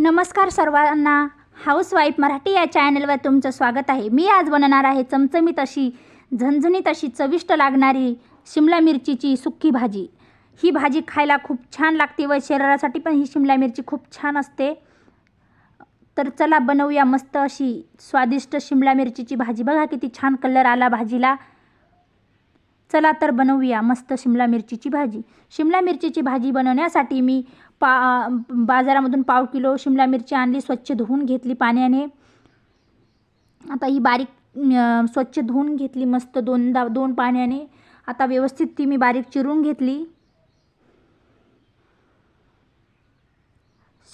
नमस्कार सर्वांना. हाऊसवाईफ मराठी या चॅनलवर तुमचं स्वागत आहे. मी आज बनवणार आहे चमचमीत अशी झणझणीत अशी चविष्ट लागणारी शिमला मिरचीची सुक्की भाजी. ही भाजी खायला खूप छान लागते व शरीरासाठी पण ही शिमला मिरची खूप छान असते. तर चला बनवूया मस्त अशी स्वादिष्ट शिमला मिरचीची भाजी. बघा किती छान कलर आला भाजीला. चला तर बनवूया मस्त शिमला मिरचीची भाजी. शिमला मिरचीची भाजी बनवण्यासाठी मी पा बाजारामधून पाव किलो शिमला मिरची आणली स्वच्छ धुवून घेतली पाण्याने. आता ही बारीक स्वच्छ धुवून घेतली मस्त दोनदा दोन पाण्याने. आता व्यवस्थित ती मी बारीक चिरून घेतली.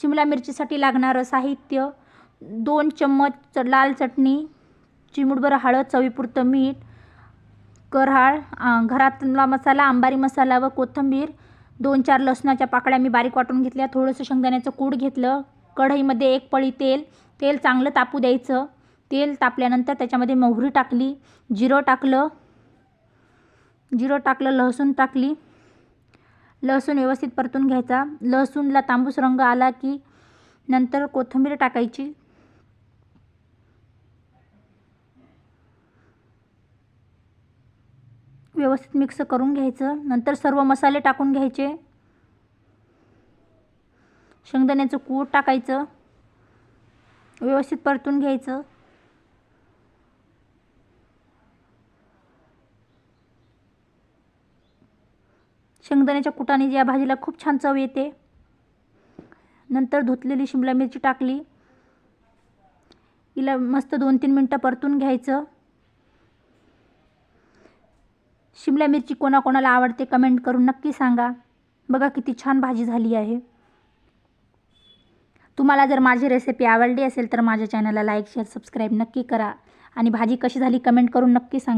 शिमला मिरचीसाठी लागणारं साहित्य दोन चम्मच च- लाल चटणी चिमूटभर हळद चवीपुरतं मीठ करहाळ घरातला मसाला आंबारी मसाला व कोथिंबीर दोन चार लसणाच्या पाकळ्या मी बारीक वाटून घेतल्या. थोडंसं शेंगदाण्याचं कूड घेतलं. कढईमध्ये एक पळी तेल. तेल चांगलं तापू द्यायचं. तेल तापल्यानंतर त्याच्यामध्ये मोहरी टाकली. जिरं टाकलं. जिरं टाकलं लसूण टाकली. लसूण व्यवस्थित परतून घ्यायचा. लसूणला तांबूस रंग आला की नंतर कोथिंबीर टाकायची. व्यवस्थित मिक्स करून घ्यायचं. नंतर सर्व मसाले टाकून घ्यायचे. शेंगदाण्याचं कूट टाकायचं. व्यवस्थित परतून घ्यायचं. शेंगदाण्याच्या कुटाने या भाजीला खूप छान चव येते. नंतर धुतलेली शिमला मिरची टाकली. हिला मस्त दोन तीन मिनटं परतून घ्यायचं. शिमला मिरची कोणाकोणाला आवडते कमेंट करून नक्की सांगा. बघा किती छान भाजी झाली आहे. तुम्हाला जर माझी रेसिपी आवडली असेल तर माझ्या चॅनलला लाईक शेअर सबस्क्राईब नक्की करा. आणि भाजी कशी झाली कमेंट करून नक्की सांगा.